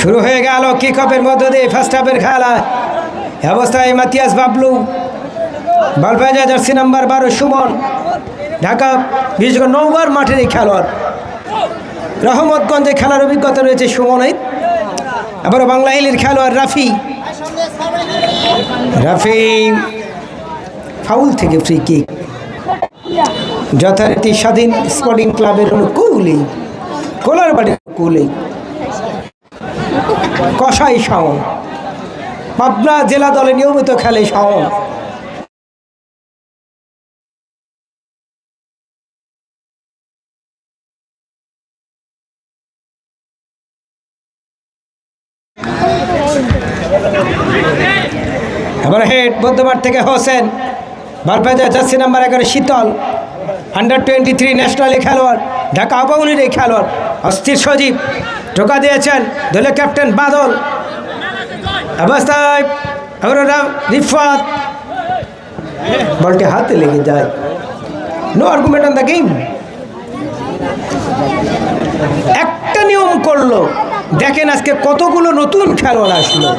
শুরু হয়ে গেল কিক অফের মধ্য দিয়ে ফার্স্ট হাফের খেলা। অবস্থায় মাতিয়াস বাবলু। বল পেয়ে জার্সি নাম্বার বারো, সুমন। ঢাকা বিশেষ করে নৌবার মাঠের এই খেলোয়াড়। রহমতগঞ্জে খেলার অভিজ্ঞতা রয়েছে সুমনের। আবার বাংলা হিলের খেলোয়াড় রাফি। রাফি ফাউল থেকে ফ্রি কিক যথারীতি স্বাধীন স্পোর্টিং ক্লাবের অনুকূলেই। কোলার বাড়ি অনুকূলেই কষাই শাওন। পাবনা জেলা দলে নিয়মিত খেলে শাওন। আবার হেড বদ্ধবার থেকে হোসেন। বারপেজা জার্সি নাম্বার এগারো শীতল। আন্ডার টোয়েন্টি থ্রি ন্যাশনালি খেলোয়াড়। ঢাকা আবাউলির এই খেলোয়াড়। অস্থির সজীব, টোকা দিয়েছেন দলে ক্যাপ্টেন বাদল। রিফাত। বলটি হাতে লেগে যায়। No argument on the game একটা নিয়ম করল। দেখেন আজকে কতগুলো নতুন খেলোয়াড় আসলো।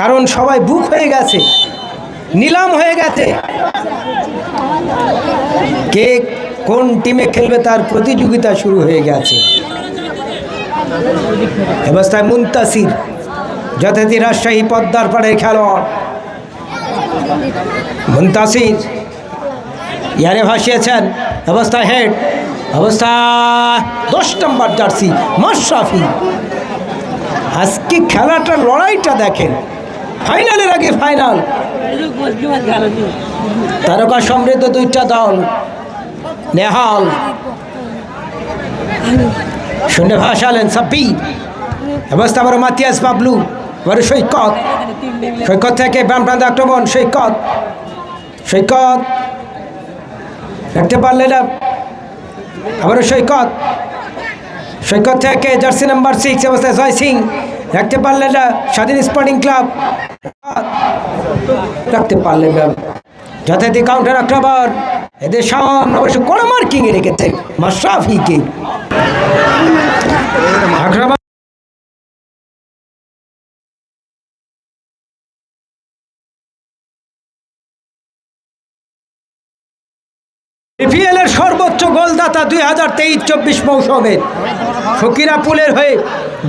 কারণ সবাই বুক হয়ে গেছে। নিলাম হয়ে গেছে। কে কোন টিমে খেলবে তার প্রতিযোগিতা শুরু হয়ে গেছে। অবস্থায় মুন্তাসির, যথারীতি রাজশাহী পদ্মার পাড়ের খেলোয়াড়। মুন্তাসির, ইয়ারে ভাসিয়েছেন অবস্থা হেড অবস্থা দশ নম্বর জার্সি, মাশরাফি। আজকে খেলাটা, লড়াইটা দেখেন। ফাইনালের আগে ফাইনাল। তারকা সমৃদ্ধ দুইটা দল। নেহাল। শুনে ভাসালেন সাব্বির অবস্থা আবার মাতিয়াস বাবলু আবার সৈকত। সৈকত থেকে বামপ্রান্ত আক্রমণ, সৈকত। সৈকত। রাখতে পারলে না? আবারও সৈকত। সৈকত থেকে জার্সি নাম্বার সিক্স অবস্থায় জয় সিং। রাখতে পারলেন না? স্বাধীন স্পোর্টিং ক্লাব। রাখতে পারলেন না? যথারীতি কাউন্টার আক্রমণ। এদের সামনে অবশ্য কোনো মার্কিং এ রেখেছে, মাশরাফিকে। আক্রমণ বিপিএল সর্বোচ্চ গোলদাতা দুই হাজার তেইশ চব্বিশ মৌসুমের ফকিরাপুলের হয়ে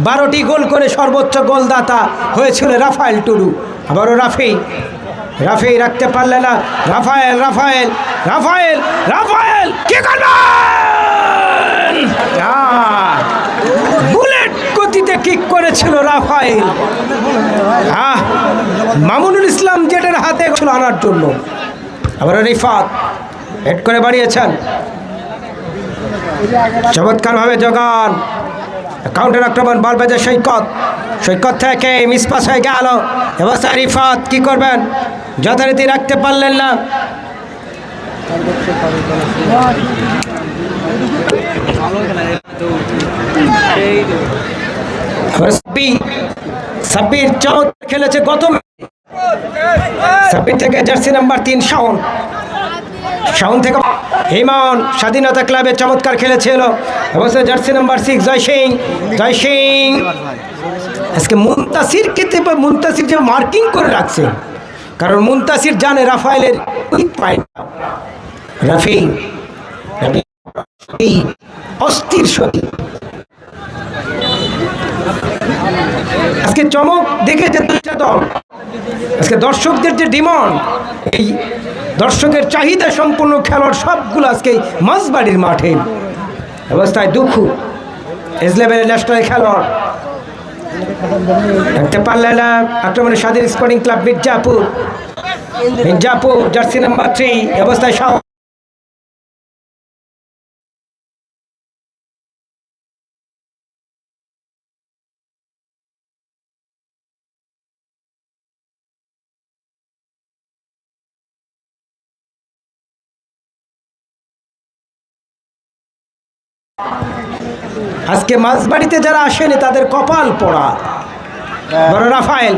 বারোটি গোল করে সর্বোচ্চ গোলদাতা হয়েছিল রাফায়েল টুডু। আবারও রাফি রাফি রাখতে পারলে না। রাফায়েল রাফায়েল রাফায়েল রাফায়েল, কি করবেন? বুলেট গতিতে কিক করেছিল রাফায়েল। আহ মামুনুল ইসলাম জেটের হাতে ছিল আনার জন্য। আবার রিফাত, হেড করে বাড়িয়েছেন। চমৎকারভাবে জগান। কাউন্টার আক্রমণ বল বেজে সৈকত সৈকত থেকে মিসপাস হয়ে গেল। অবস্থা রিফাত কি করবেন? যথারীতি রাখতে পারলেন না। সাব্বির খেলেছে গত সাব্বির থেকে জার্সি নাম্বার তিন, শাওন। শাওন থেকে হিমন স্বাধীনতা ক্লাবে চমৎকার খেলেছিল। অবশ্যই jersey number six Joy Singh Joy Singh. আজকে মুন্তাসির খেতে মুন্তাসির যে মার্কিং করে রাখছে, কারণ মুন্তাসির জানে রাফায়েলের রাফি এই অস্থির সতী আজকে চমক দেখেছে দুইটা দল। আজকে দর্শকদের যে ডিমান্ড, এই দর্শকের চাহিদা সম্পূর্ণ খেলোয়াড় সবগুলো আজকে মাঝবাড়ির মাঠে। অবস্থায় দুঃখ। এস লেভেলের ন্যাশনাল খেলোয়াড়। দেখতে পারলে না, আক্রমণে Swadhin sporting club Mirzapur. Mirzapur, jersey number three, অবস্থায় সহ আজকে মাঝবাড়িতে যারা আসেনি, তাদের কপাল পড়া। বড় রাফায়েল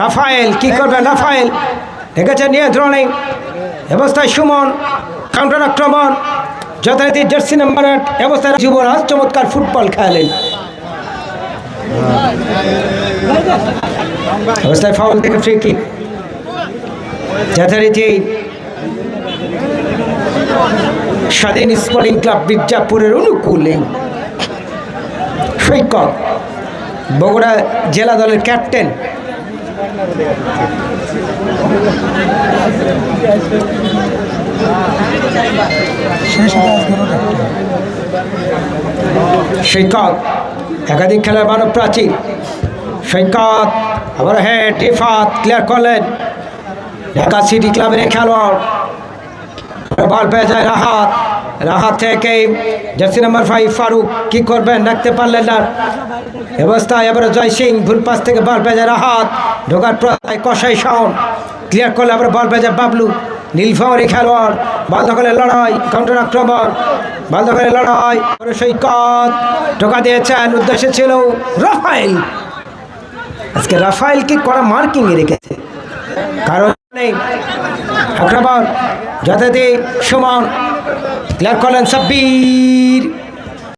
রাফায়েল, কি করবে রাফায়েল? দেখেছে নিয়ন্ত্রণে অবস্থায় সুমন কাউন্টার আক্রমণ, যথারীতি জার্সি নাম্বার আট অবস্থায় যুবরাজ, চমৎকার ফুটবল খেলেন। অবস্থায় ফাউল থেকে ফ্রি কিক যথারীতি স্বাধীন স্পোর্টিং ক্লাব মির্জাপুরের অনুকূলে। সৈকত, বগুড়া জেলা দলের ক্যাপ্টেন সৈকত, একাধিক খেলার মানব প্রাচীর। সৈকত, আবার হেড ইফাত ক্লিয়ার করলেন ঢাকা সিটি ক্লাবের খেলোয়াড়। বল পেয়ে যায় রাহাত। রাহাত থেকে জার্সি নাম্বার ফাইভ ফারুক কি করবেন রাখতে পারলেন না। অবস্থায় এবারে জয় সিং, ভুল পাশ থেকে বল পেয়ে যায় রাহাত। ঢোকার প্রায় কষাই শাওন। ক্লিয়ার করলে আবার বল পেয়ে যায় বাবলু। নীলফামারি খেলোয়াড়, বল দখলের লড়াই কাউন্টার আক্রমণ বল দখলের লড়াই এবারে সৈকত। ঢোকা দিয়েছেন, উদ্দেশ্য ছিল রাফাইল আজকে রাফাইলকে করা মার্কিংয়ে রেখেছে? কারণ নেই। আক্রমণ যথাযথ সমান ক্লিয়ার করলেন সাব্বির।